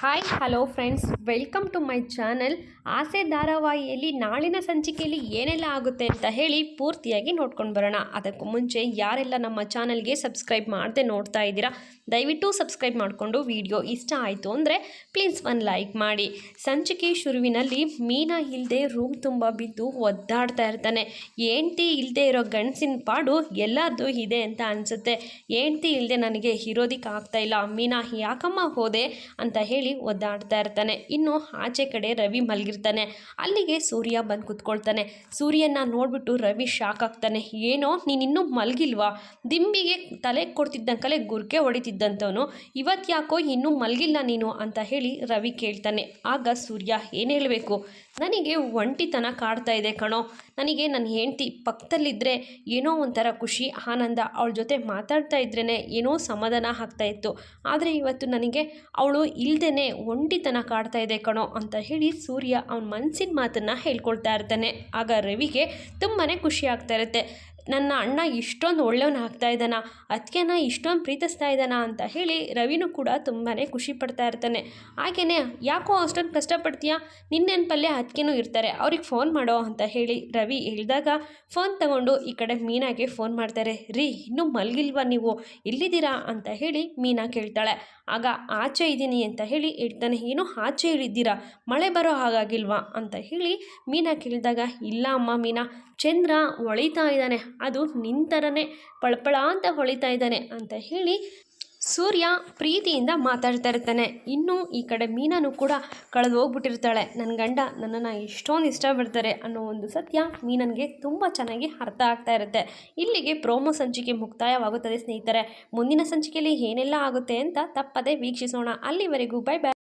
Hi hello friends welcome to my channel Aase ಧಾರಾವಾಹಿಯಲ್ಲಿ ನಾಳಿನ ಸಂಚಿಕೆಯಲ್ಲಿ ಏನೆಲ್ಲ ಆಗುತ್ತೆ ಅಂತ ಹೇಳಿ ಪೂರ್ತಿಯಾಗಿ ನೋಡ್ಕೊಂಡು ಬರೋಣ. ಅದಕ್ಕೂ ಮುಂಚೆ ಯಾರೆಲ್ಲ ನಮ್ಮ ಚಾನಲ್ಗೆ ಸಬ್ಸ್ಕ್ರೈಬ್ ಮಾಡದೆ ನೋಡ್ತಾ ಇದ್ದೀರಾ, ದಯವಿಟ್ಟು ಸಬ್ಸ್ಕ್ರೈಬ್ ಮಾಡಿಕೊಂಡು ವಿಡಿಯೋ ಇಷ್ಟ ಆಯಿತು ಅಂದರೆ ಪ್ಲೀಸ್ ಒಂದು ಲೈಕ್ ಮಾಡಿ. ಸಂಚಿಕೆ ಶುರುವಿನಲ್ಲಿ ಮೀನಾ ಇಲ್ಲದೆ ರೂಮ್ ತುಂಬ ಬಿದ್ದು ಒದ್ದಾಡ್ತಾ ಇರ್ತಾನೆ. ಹೆಂಡ್ತಿ ಇಲ್ಲದೆ ಇರೋ ಗಂಡಸಿನ ಪಾಡು ಎಲ್ಲದು ಇದೆ ಅಂತ ಅನಿಸುತ್ತೆ. ಹೆಂಡ್ತಿ ಇಲ್ಲದೆ ನನಗೆ ಇರೋದಿಕ್ಕೆ ಇಲ್ಲ. ಮೀನಾ, ಯಾಕಮ್ಮ ಹೋದೆ? ಅಂತ ಹೇಳಿ ಒದ್ದಾಡ್ತಾ ಇರ್ತಾನೆ. ಇನ್ನು ಆಚೆ ಕಡೆ ರವಿ ಮಲಗಿರ್ತಾನೆ. ಅಲ್ಲಿಗೆ ಸೂರ್ಯ ಬಂದು ಕುತ್ಕೊಳ್ತಾನೆ. ಸೂರ್ಯನ ನೋಡ್ಬಿಟ್ಟು ರವಿ ಶಾಕ್ ಆಗ್ತಾನೆ. ಏನೋ ನೀನಿನ್ನೂ ಮಲಗಿಲ್ವಾ? ದಿಂಬಿಗೆ ತಲೆ ಕೊಡ್ತಿದ್ದಂಕಲೆ ಗುರ್ಕೆ ಹೊಡಿತಿದ್ದಂಥವನು ಇವತ್ತು ಯಾಕೋ ಇನ್ನೂ ಮಲಗಿಲ್ಲ ನೀನು ಅಂತ ಹೇಳಿ ರವಿ ಕೇಳ್ತಾನೆ. ಆಗ ಸೂರ್ಯ ಏನು ಹೇಳಬೇಕು? ನನಗೆ ಒಂಟಿತನ ಕಾಡ್ತಾ ಇದೆ ಕಣೋ. ನನಗೆ ನನ್ನ ಹೆಂಡತಿ ಪಕ್ಕದಲ್ಲಿದ್ದರೆ ಏನೋ ಒಂಥರ ಖುಷಿ, ಆನಂದ, ಅವಳ ಜೊತೆ ಮಾತಾಡ್ತಾ ಇದ್ರೇ ಏನೋ ಸಮಾಧಾನ ಆಗ್ತಾ ಇತ್ತು. ಆದರೆ ಇವತ್ತು ನನಗೆ ಅವಳು ಇಲ್ದೇ ಒಂಟಿತನ ಕಾಡ್ತಾ ಇದೆ ಕಣೋ ಅಂತ ಹೇಳಿ ಸೂರ್ಯ ಅವನ ಮನಸ್ಸಿನ ಮಾತನ್ನು ಹೇಳ್ಕೊಳ್ತಾ ಇರ್ತಾನೆ. ಆಗ ರವಿಗೆ ತುಂಬಾ ಖುಷಿ ಆಗ್ತಾ ಇರುತ್ತೆ. ನನ್ನ ಅಣ್ಣ ಇಷ್ಟೊಂದು ಒಳ್ಳೆಯವನ್ನ ಹಾಕ್ತಾ ಇದ್ದಾನ? ಅದಕ್ಕೆನ ಇಷ್ಟೊಂದು ಪ್ರೀತಿಸ್ತಾ ಇದ್ದಾನ ಅಂತ ಹೇಳಿ ರವಿನೂ ಕೂಡ ತುಂಬಾ ಖುಷಿ ಪಡ್ತಾ ಇರ್ತಾನೆ. ಹಾಗೆಯೇ ಯಾಕೋ ಅಷ್ಟೊಂದು ಕಷ್ಟಪಡ್ತೀಯಾ? ನಿನ್ನ ಪಲ್ಯ ಅದಕ್ಕೇನೂ ಇರ್ತಾರೆ. ಅವ್ರಿಗೆ ಫೋನ್ ಮಾಡೋ ಅಂತ ಹೇಳಿ ರವಿ ಹೇಳಿದಾಗ ಫೋನ್ ತಗೊಂಡು ಈ ಕಡೆ ಮೀನಾಗೆ ಫೋನ್ ಮಾಡ್ತಾರೆ. ರೀ, ಇನ್ನೂ ಮಲಗಿಲ್ವಾ ನೀವು? ಇಲ್ಲಿದ್ದೀರಾ ಅಂತ ಹೇಳಿ ಮೀನಾ ಕೇಳ್ತಾಳೆ. ಆಗ ಆಚೆ ಇದ್ದೀನಿ ಅಂತ ಹೇಳಿ ಹೇಳ್ತಾನೆ. ಏನು ಆಚೆ ಇಳಿದ್ದೀರಾ? ಮಳೆ ಬರೋ ಹಾಗಾಗಿಲ್ವಾ? ಅಂತ ಹೇಳಿ ಮೀನಾ ಕೇಳಿದಾಗ, ಇಲ್ಲ ಅಮ್ಮ ಮೀನಾ, ಚಂದ್ರ ಒಳಿತಾ ಇದ್ದಾನೆ. ಅದು ನಿಂತರನೇ ಪಳಪಳ ಅಂತ ಹೊಳಿತಾ ಇದ್ದಾನೆ ಅಂತ ಹೇಳಿ ಸೂರ್ಯ ಪ್ರೀತಿಯಿಂದ ಮಾತಾಡ್ತಾ ಇರ್ತಾನೆ. ಇನ್ನು ಈ ಕಡೆ ಮೀನಾನು ಕೂಡ ಕಳೆದು ಹೋಗ್ಬಿಟ್ಟಿರ್ತಾಳೆ ನನ್ನ ಗಂಡ ನನ್ನನ್ನು ಎಷ್ಟೊಂದು ಇಷ್ಟಪಡ್ತಾರೆ ಅನ್ನೋ ಒಂದು ಸತ್ಯ ಮೀನನಿಗೆ ತುಂಬ ಚೆನ್ನಾಗಿ ಅರ್ಥ ಆಗ್ತಾ ಇರುತ್ತೆ. ಇಲ್ಲಿಗೆ ಪ್ರೋಮೋ ಸಂಚಿಕೆ ಮುಕ್ತಾಯವಾಗುತ್ತದೆ ಸ್ನೇಹಿತರೆ. ಮುಂದಿನ ಸಂಚಿಕೆಯಲ್ಲಿ ಏನೆಲ್ಲ ಆಗುತ್ತೆ ಅಂತ ತಪ್ಪದೆ ವೀಕ್ಷಿಸೋಣ. ಅಲ್ಲಿವರೆಗೂ ಬೈ ಬೈ.